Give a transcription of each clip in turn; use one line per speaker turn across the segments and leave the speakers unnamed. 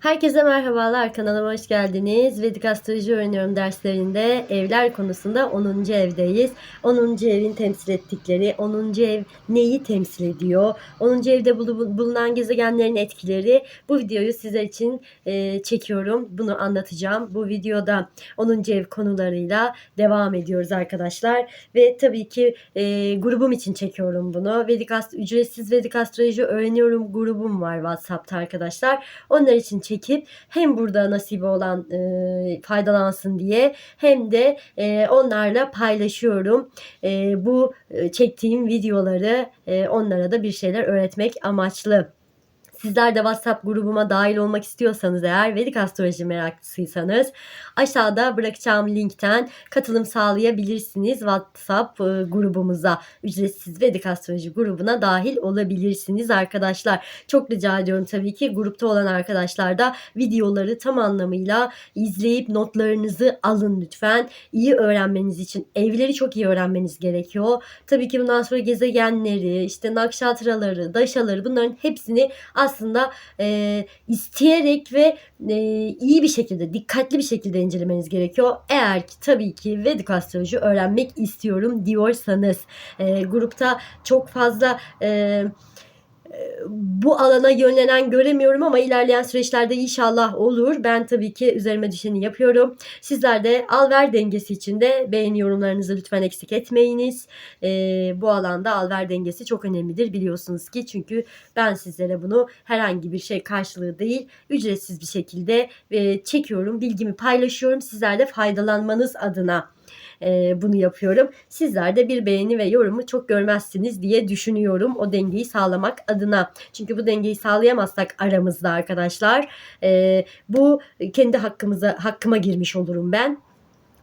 Herkese merhabalar kanalıma hoş geldiniz. Vedik Astroloji Öğreniyorum derslerinde evler konusunda 10. evdeyiz. 10. evin temsil ettikleri, 10. ev neyi temsil ediyor? 10. evde bulu- bulunan gezegenlerin etkileri. Bu videoyu sizler için e, çekiyorum. Bunu anlatacağım. Bu videoda 10. ev konularıyla devam ediyoruz arkadaşlar. Ve tabii ki e, grubum için çekiyorum bunu. Vedik Ast ücretsiz Vedik Astroloji Öğreniyorum grubum var WhatsApp'ta arkadaşlar. Onlar için çekip hem burada nasibi olan e, faydalansın diye hem de e, onlarla paylaşıyorum. E, bu e, çektiğim videoları e, onlara da bir şeyler öğretmek amaçlı. Sizler de WhatsApp grubuma dahil olmak istiyorsanız eğer Vedik Astroloji meraklısıysanız aşağıda bırakacağım linkten katılım sağlayabilirsiniz. WhatsApp e, grubumuza ücretsiz Vedik Astroloji grubuna dahil olabilirsiniz arkadaşlar. Çok rica ediyorum tabii ki grupta olan arkadaşlar da videoları tam anlamıyla izleyip notlarınızı alın lütfen. İyi öğrenmeniz için evleri çok iyi öğrenmeniz gerekiyor. Tabii ki bundan sonra gezegenleri, işte nakşatraları, daşaları bunların hepsini aslında e, isteyerek ve e, iyi bir şekilde, dikkatli bir şekilde incelemeniz gerekiyor. Eğer ki tabii ki Vedik astroloji öğrenmek istiyorum diyorsanız e, grupta çok fazla e, bu alana yönlenen göremiyorum ama ilerleyen süreçlerde inşallah olur. Ben tabii ki üzerime düşeni yapıyorum. Sizler de al ver dengesi için de beğeni yorumlarınızı lütfen eksik etmeyiniz. Ee, bu alanda al ver dengesi çok önemlidir biliyorsunuz ki. Çünkü ben sizlere bunu herhangi bir şey karşılığı değil ücretsiz bir şekilde e, çekiyorum. Bilgimi paylaşıyorum. Sizler de faydalanmanız adına e, bunu yapıyorum. Sizler de bir beğeni ve yorumu çok görmezsiniz diye düşünüyorum o dengeyi sağlamak adına. Çünkü bu dengeyi sağlayamazsak aramızda arkadaşlar e, bu kendi hakkımıza hakkıma girmiş olurum ben.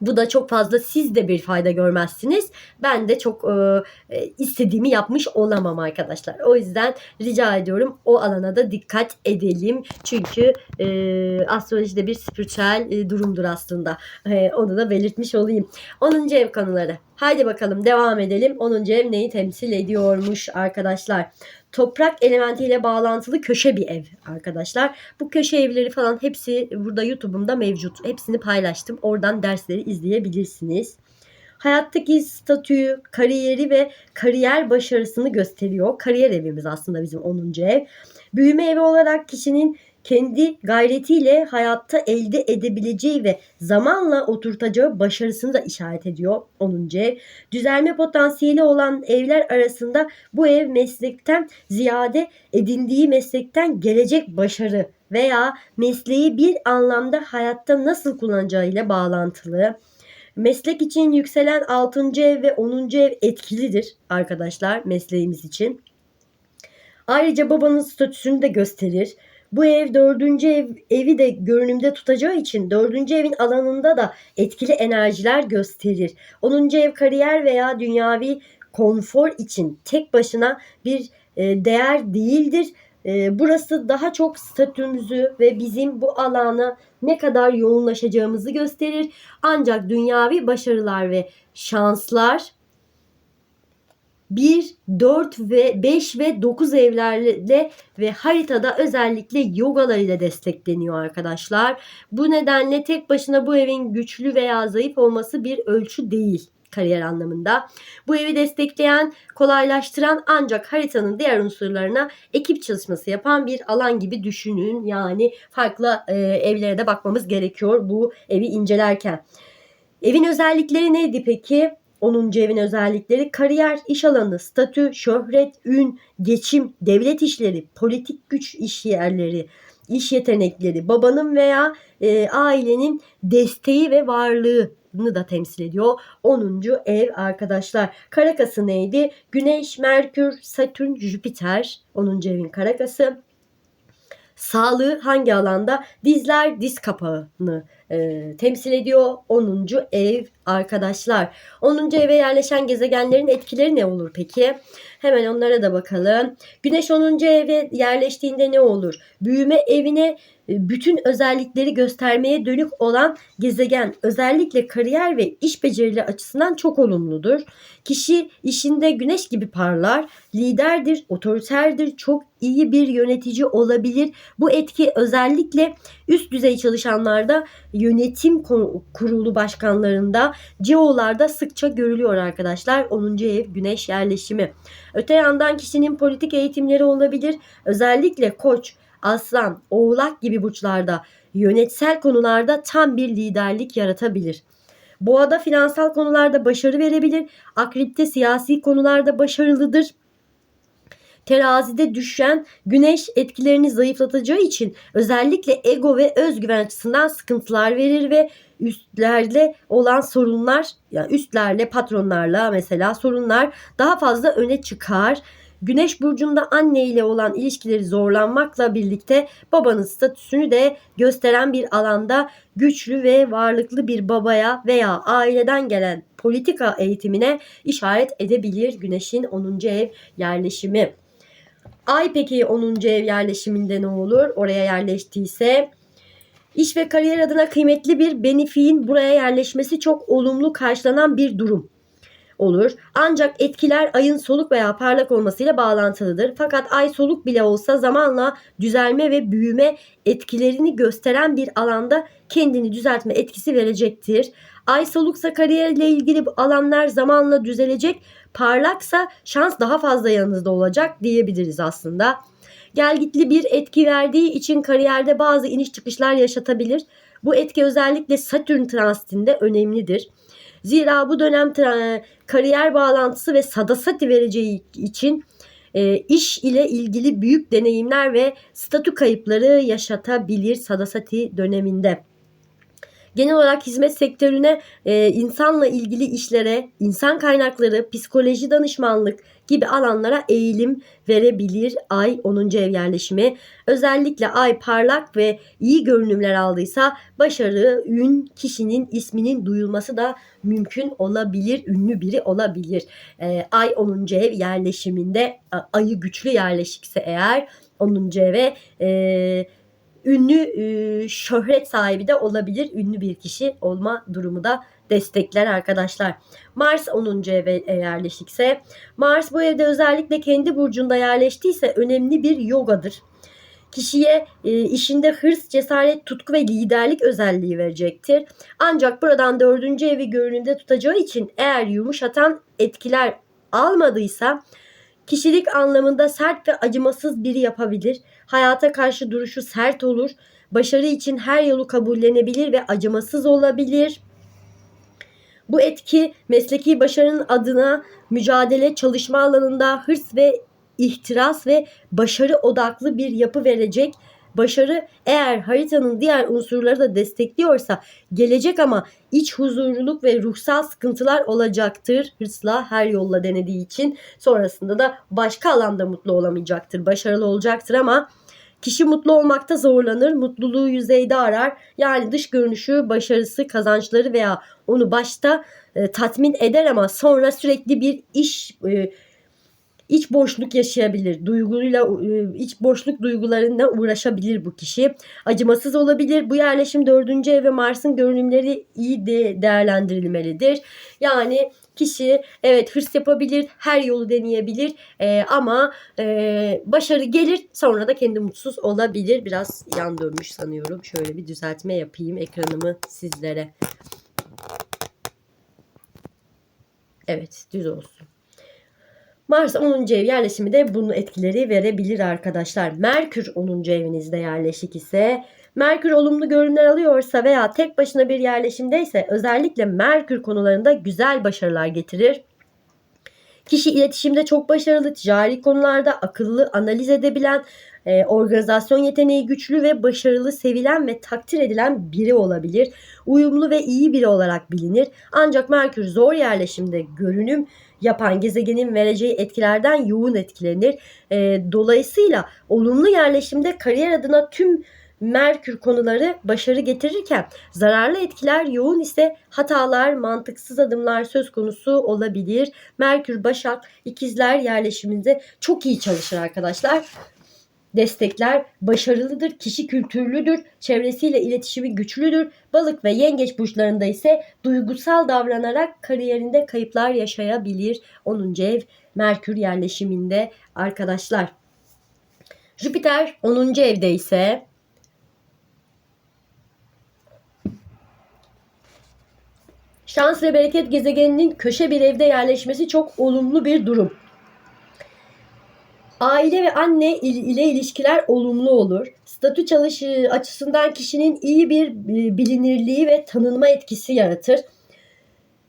Bu da çok fazla siz de bir fayda görmezsiniz. Ben de çok e, e, istediğimi yapmış olamam arkadaşlar. O yüzden rica ediyorum o alana da dikkat edelim. Çünkü e, astroloji de bir spiritüel e, durumdur aslında. E, onu da belirtmiş olayım. 10. ev konuları. Haydi bakalım devam edelim. 10. ev neyi temsil ediyormuş arkadaşlar? Toprak elementiyle bağlantılı köşe bir ev arkadaşlar. Bu köşe evleri falan hepsi burada YouTube'umda mevcut. Hepsini paylaştım. Oradan dersleri izleyebilirsiniz. Hayattaki statüyü, kariyeri ve kariyer başarısını gösteriyor. Kariyer evimiz aslında bizim 10. ev. Büyüme evi olarak kişinin kendi gayretiyle hayatta elde edebileceği ve zamanla oturtacağı başarısını da işaret ediyor 10. ev. Düzelme potansiyeli olan evler arasında bu ev meslekten ziyade edindiği meslekten gelecek başarı veya mesleği bir anlamda hayatta nasıl kullanacağı ile bağlantılı. Meslek için yükselen 6. ev ve 10. ev etkilidir arkadaşlar mesleğimiz için. Ayrıca babanın statüsünü de gösterir. Bu ev dördüncü ev, evi de görünümde tutacağı için dördüncü evin alanında da etkili enerjiler gösterir. Onuncu ev kariyer veya dünyavi konfor için tek başına bir e, değer değildir. E, burası daha çok statümüzü ve bizim bu alana ne kadar yoğunlaşacağımızı gösterir. Ancak dünyavi başarılar ve şanslar 1, 4 ve 5 ve 9 evlerle ve haritada özellikle yogalar ile destekleniyor arkadaşlar. Bu nedenle tek başına bu evin güçlü veya zayıf olması bir ölçü değil kariyer anlamında. Bu evi destekleyen, kolaylaştıran ancak haritanın diğer unsurlarına ekip çalışması yapan bir alan gibi düşünün. Yani farklı e, evlere de bakmamız gerekiyor bu evi incelerken. Evin özellikleri neydi peki? 10. evin özellikleri kariyer, iş alanı, statü, şöhret, ün, geçim, devlet işleri, politik güç iş yerleri, iş yetenekleri, babanın veya e, ailenin desteği ve varlığını da temsil ediyor. 10. ev arkadaşlar. Karakası neydi? Güneş, Merkür, Satürn, Jüpiter. 10. evin karakası. Sağlığı hangi alanda? Dizler, diz kapağını e, temsil ediyor. 10. ev arkadaşlar. 10. eve yerleşen gezegenlerin etkileri ne olur peki? Hemen onlara da bakalım. Güneş 10. eve yerleştiğinde ne olur? Büyüme evine bütün özellikleri göstermeye dönük olan gezegen özellikle kariyer ve iş becerileri açısından çok olumludur. Kişi işinde güneş gibi parlar, liderdir, otoriterdir, çok iyi bir yönetici olabilir. Bu etki özellikle üst düzey çalışanlarda, yönetim kurulu başkanlarında, CEO'larda sıkça görülüyor arkadaşlar. 10. ev güneş yerleşimi. Öte yandan kişinin politik eğitimleri olabilir. Özellikle koç, aslan, oğlak gibi burçlarda yönetsel konularda tam bir liderlik yaratabilir. Boğada finansal konularda başarı verebilir. Akripte siyasi konularda başarılıdır. Terazide düşen güneş etkilerini zayıflatacağı için özellikle ego ve özgüven açısından sıkıntılar verir ve üstlerle olan sorunlar yani üstlerle patronlarla mesela sorunlar daha fazla öne çıkar. Güneş burcunda anne ile olan ilişkileri zorlanmakla birlikte babanın statüsünü de gösteren bir alanda güçlü ve varlıklı bir babaya veya aileden gelen politika eğitimine işaret edebilir Güneş'in 10. ev yerleşimi. Ay peki 10. ev yerleşiminde ne olur? Oraya yerleştiyse İş ve kariyer adına kıymetli bir benefiğin buraya yerleşmesi çok olumlu karşılanan bir durum olur. Ancak etkiler ayın soluk veya parlak olmasıyla bağlantılıdır. Fakat ay soluk bile olsa zamanla düzelme ve büyüme etkilerini gösteren bir alanda kendini düzeltme etkisi verecektir. Ay soluksa kariyerle ilgili alanlar zamanla düzelecek. Parlaksa şans daha fazla yanınızda olacak diyebiliriz aslında. Gelgitli bir etki verdiği için kariyerde bazı iniş çıkışlar yaşatabilir. Bu etki özellikle Satürn transitinde önemlidir. Zira bu dönem kariyer bağlantısı ve sadasati vereceği için e, iş ile ilgili büyük deneyimler ve statü kayıpları yaşatabilir sadasati döneminde. Genel olarak hizmet sektörüne, e, insanla ilgili işlere, insan kaynakları, psikoloji danışmanlık gibi alanlara eğilim verebilir ay 10. ev yerleşimi. Özellikle ay parlak ve iyi görünümler aldıysa başarı, ün, kişinin isminin duyulması da mümkün olabilir, ünlü biri olabilir. E, ay 10. ev yerleşiminde ayı güçlü yerleşikse eğer 10. eve e, ünlü e, şöhret sahibi de olabilir. Ünlü bir kişi olma durumu da destekler arkadaşlar. Mars 10. eve yerleşikse Mars bu evde özellikle kendi burcunda yerleştiyse önemli bir yogadır. Kişiye e, işinde hırs, cesaret, tutku ve liderlik özelliği verecektir. Ancak buradan dördüncü evi görünümde tutacağı için eğer yumuşatan etkiler almadıysa Kişilik anlamında sert ve acımasız biri yapabilir. Hayata karşı duruşu sert olur. Başarı için her yolu kabullenebilir ve acımasız olabilir. Bu etki mesleki başarının adına mücadele, çalışma alanında hırs ve ihtiras ve başarı odaklı bir yapı verecek Başarı eğer haritanın diğer unsurları da destekliyorsa gelecek ama iç huzurluluk ve ruhsal sıkıntılar olacaktır. Hırsla her yolla denediği için sonrasında da başka alanda mutlu olamayacaktır. Başarılı olacaktır ama Kişi mutlu olmakta zorlanır, mutluluğu yüzeyde arar. Yani dış görünüşü, başarısı, kazançları veya onu başta e, tatmin eder ama sonra sürekli bir iş e, iç boşluk yaşayabilir. Duyguyla e, iç boşluk duygularına uğraşabilir bu kişi. Acımasız olabilir. Bu yerleşim dördüncü ev ve Mars'ın görünümleri iyi de değerlendirilmelidir. Yani kişi evet hırs yapabilir, her yolu deneyebilir e, ama e, başarı gelir sonra da kendi mutsuz olabilir. Biraz yan dönmüş sanıyorum. Şöyle bir düzeltme yapayım ekranımı sizlere. Evet düz olsun. Mars 10. ev yerleşimi de bunun etkileri verebilir arkadaşlar. Merkür 10. evinizde yerleşik ise Merkür olumlu görünümler alıyorsa veya tek başına bir yerleşimdeyse özellikle Merkür konularında güzel başarılar getirir. Kişi iletişimde çok başarılı, ticari konularda akıllı, analiz edebilen, e, organizasyon yeteneği güçlü ve başarılı, sevilen ve takdir edilen biri olabilir. Uyumlu ve iyi biri olarak bilinir. Ancak Merkür zor yerleşimde görünüm yapan gezegenin vereceği etkilerden yoğun etkilenir. E, dolayısıyla olumlu yerleşimde kariyer adına tüm Merkür konuları başarı getirirken zararlı etkiler yoğun ise hatalar, mantıksız adımlar söz konusu olabilir. Merkür Başak ikizler yerleşiminde çok iyi çalışır arkadaşlar destekler başarılıdır, kişi kültürlüdür, çevresiyle iletişimi güçlüdür. Balık ve yengeç burçlarında ise duygusal davranarak kariyerinde kayıplar yaşayabilir. 10. ev Merkür yerleşiminde arkadaşlar. Jüpiter 10. evde ise Şans ve bereket gezegeninin köşe bir evde yerleşmesi çok olumlu bir durum. Aile ve anne ile ilişkiler olumlu olur. Statü çalışı açısından kişinin iyi bir e, bilinirliği ve tanınma etkisi yaratır.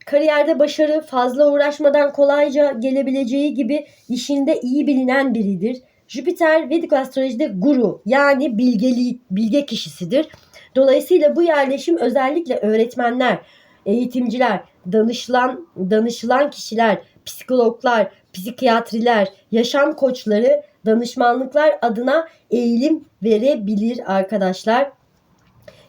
Kariyerde başarı fazla uğraşmadan kolayca gelebileceği gibi işinde iyi bilinen biridir. Jüpiter Vedik astrolojide guru yani bilgeli, bilge kişisidir. Dolayısıyla bu yerleşim özellikle öğretmenler, eğitimciler, danışılan danışılan kişiler, psikologlar, psikiyatriler, yaşam koçları danışmanlıklar adına eğilim verebilir arkadaşlar.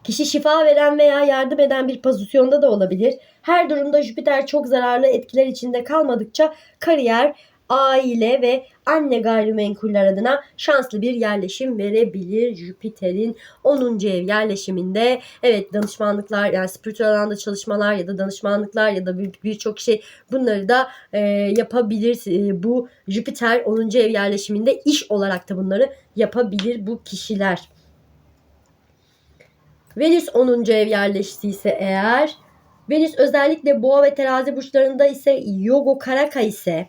Kişi şifa veren veya yardım eden bir pozisyonda da olabilir. Her durumda Jüpiter çok zararlı etkiler içinde kalmadıkça kariyer, aile ve anne gayrimenkuller adına şanslı bir yerleşim verebilir Jüpiter'in 10. ev yerleşiminde. Evet danışmanlıklar yani spiritüel alanda çalışmalar ya da danışmanlıklar ya da birçok bir şey bunları da e, yapabilir. E, bu Jüpiter 10. ev yerleşiminde iş olarak da bunları yapabilir bu kişiler. Venüs 10. ev yerleştiyse eğer Venüs özellikle boğa ve terazi burçlarında ise Yogo Karaka ise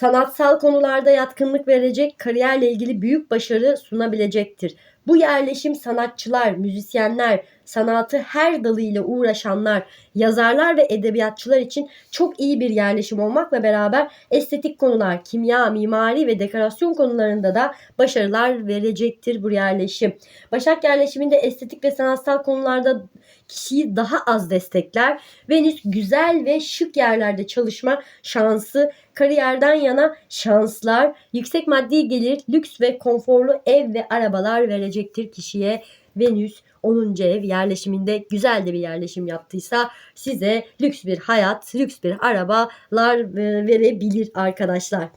sanatsal konularda yatkınlık verecek, kariyerle ilgili büyük başarı sunabilecektir. Bu yerleşim sanatçılar, müzisyenler, sanatı her dalıyla uğraşanlar, yazarlar ve edebiyatçılar için çok iyi bir yerleşim olmakla beraber estetik konular, kimya, mimari ve dekorasyon konularında da başarılar verecektir bu yerleşim. Başak yerleşiminde estetik ve sanatsal konularda kişiyi daha az destekler. Venüs güzel ve şık yerlerde çalışma şansı, kariyerden yana şanslar, yüksek maddi gelir, lüks ve konforlu ev ve arabalar verecektir kişiye. Venüs 10. ev yerleşiminde güzel de bir yerleşim yaptıysa size lüks bir hayat, lüks bir arabalar e, verebilir arkadaşlar.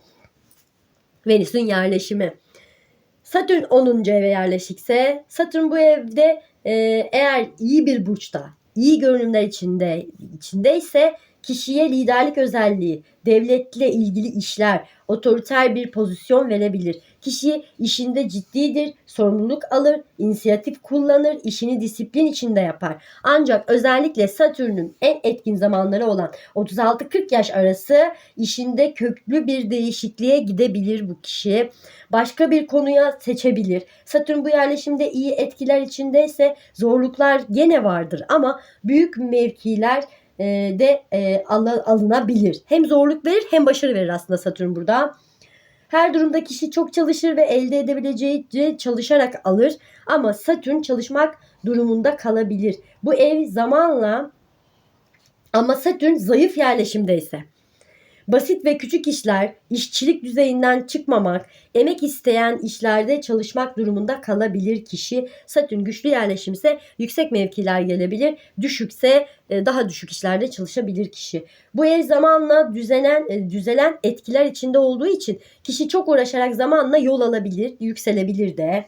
Venüs'ün yerleşimi. Satürn 10. eve yerleşikse Satürn bu evde e, eğer iyi bir burçta, iyi görünümler içinde içindeyse kişiye liderlik özelliği, devletle ilgili işler, otoriter bir pozisyon verebilir. Kişi işinde ciddidir, sorumluluk alır, inisiyatif kullanır, işini disiplin içinde yapar. Ancak özellikle Satürn'ün en etkin zamanları olan 36-40 yaş arası işinde köklü bir değişikliğe gidebilir bu kişi. Başka bir konuya seçebilir. Satürn bu yerleşimde iyi etkiler içindeyse zorluklar gene vardır ama büyük mevkiler e, de e, alınabilir. Hem zorluk verir hem başarı verir aslında Satürn burada. Her durumda kişi çok çalışır ve elde edebileceği çalışarak alır ama Satürn çalışmak durumunda kalabilir. Bu ev zamanla ama Satürn zayıf yerleşimdeyse Basit ve küçük işler, işçilik düzeyinden çıkmamak, emek isteyen işlerde çalışmak durumunda kalabilir kişi. Satürn güçlü yerleşimse yüksek mevkiler gelebilir. Düşükse e, daha düşük işlerde çalışabilir kişi. Bu ev zamanla düzelen, e, düzelen etkiler içinde olduğu için kişi çok uğraşarak zamanla yol alabilir, yükselebilir de.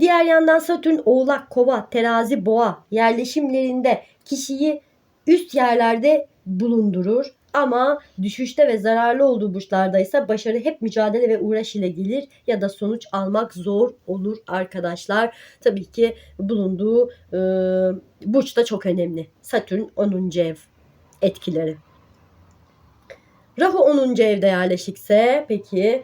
Diğer yandan Satürn Oğlak, Kova, Terazi, Boğa yerleşimlerinde kişiyi üst yerlerde bulundurur. Ama düşüşte ve zararlı olduğu burçlarda ise başarı hep mücadele ve uğraş ile gelir ya da sonuç almak zor olur arkadaşlar. Tabii ki bulunduğu e, burç da çok önemli. Satürn 10. ev etkileri. Rahu 10. evde yerleşikse peki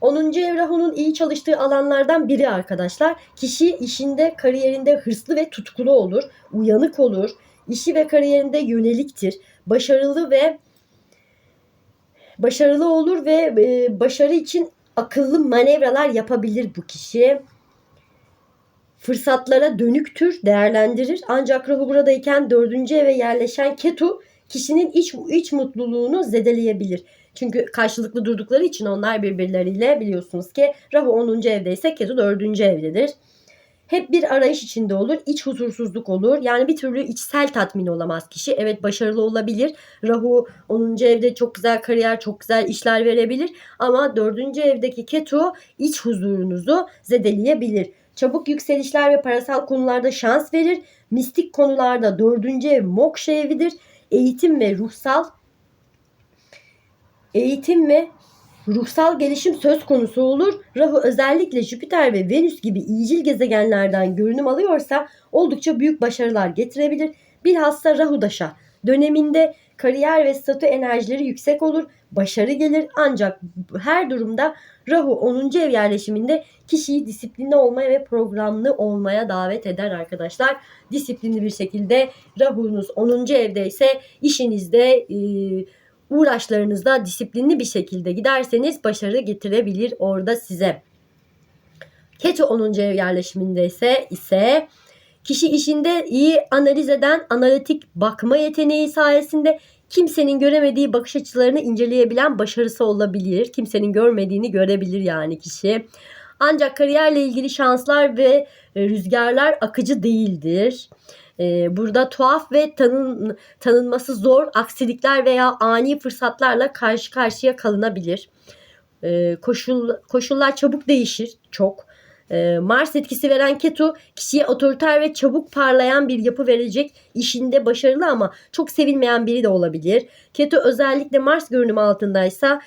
10. ev Rahu'nun iyi çalıştığı alanlardan biri arkadaşlar. Kişi işinde, kariyerinde hırslı ve tutkulu olur, uyanık olur, işi ve kariyerinde yöneliktir. Başarılı ve başarılı olur ve e, başarı için akıllı manevralar yapabilir bu kişi. Fırsatlara dönüktür, değerlendirir. Ancak Rahu buradayken dördüncü eve yerleşen Ketu kişinin iç, iç mutluluğunu zedeleyebilir. Çünkü karşılıklı durdukları için onlar birbirleriyle biliyorsunuz ki Rahu 10. evdeyse Ketu 4. evdedir. Hep bir arayış içinde olur, iç huzursuzluk olur. Yani bir türlü içsel tatmin olamaz kişi. Evet başarılı olabilir. Rahu 10. evde çok güzel kariyer, çok güzel işler verebilir. Ama 4. evdeki Ketu iç huzurunuzu zedeleyebilir. Çabuk yükselişler ve parasal konularda şans verir. Mistik konularda 4. ev moksha evidir. Eğitim ve ruhsal eğitim ve ruhsal gelişim söz konusu olur. Rahu özellikle Jüpiter ve Venüs gibi iyicil gezegenlerden görünüm alıyorsa oldukça büyük başarılar getirebilir. Bilhassa Rahu Daşa döneminde kariyer ve statü enerjileri yüksek olur, başarı gelir ancak her durumda Rahu 10. ev yerleşiminde kişiyi disiplinli olmaya ve programlı olmaya davet eder arkadaşlar. Disiplinli bir şekilde Rahu'nuz 10. evde ise işinizde e, uğraşlarınızda disiplinli bir şekilde giderseniz başarı getirebilir orada size. Ketu 10. ev yerleşiminde ise ise kişi işinde iyi analiz eden analitik bakma yeteneği sayesinde kimsenin göremediği bakış açılarını inceleyebilen başarısı olabilir. Kimsenin görmediğini görebilir yani kişi. Ancak kariyerle ilgili şanslar ve e, rüzgarlar akıcı değildir. E, Burada tuhaf ve tanın, tanınması zor aksilikler veya ani fırsatlarla karşı karşıya kalınabilir. E, Koşul, koşullar çabuk değişir çok. E, Mars etkisi veren Ketu kişiye otoriter ve çabuk parlayan bir yapı verecek işinde başarılı ama çok sevilmeyen biri de olabilir. Ketu özellikle Mars görünümü altındaysa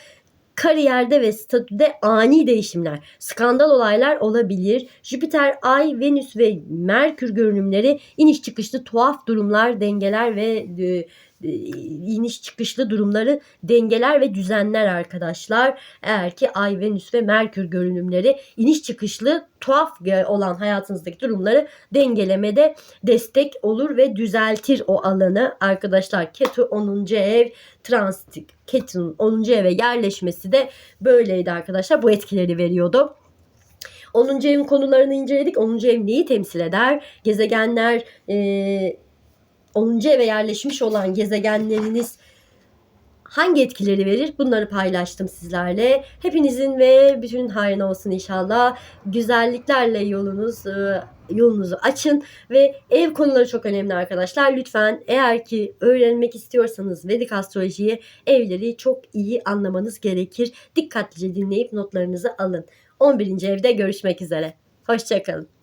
kariyerde ve statüde ani değişimler, skandal olaylar olabilir. Jüpiter, Ay, Venüs ve Merkür görünümleri iniş çıkışlı tuhaf durumlar, dengeler ve e, iniş çıkışlı durumları dengeler ve düzenler arkadaşlar. Eğer ki Ay, Venüs ve Merkür görünümleri iniş çıkışlı tuhaf olan hayatınızdaki durumları dengelemede destek olur ve düzeltir o alanı. Arkadaşlar Ketu 10. ev transit Ketu'nun 10. eve yerleşmesi de böyleydi arkadaşlar. Bu etkileri veriyordu. 10. evin konularını inceledik. 10. ev neyi temsil eder? Gezegenler e, 10. eve yerleşmiş olan gezegenleriniz hangi etkileri verir? Bunları paylaştım sizlerle. Hepinizin ve bütün hayrına olsun inşallah. Güzelliklerle yolunuz e, yolunuzu açın ve ev konuları çok önemli arkadaşlar. Lütfen eğer ki öğrenmek istiyorsanız Vedik astrolojiyi evleri çok iyi anlamanız gerekir. Dikkatlice dinleyip notlarınızı alın. 11. evde görüşmek üzere. Hoşçakalın.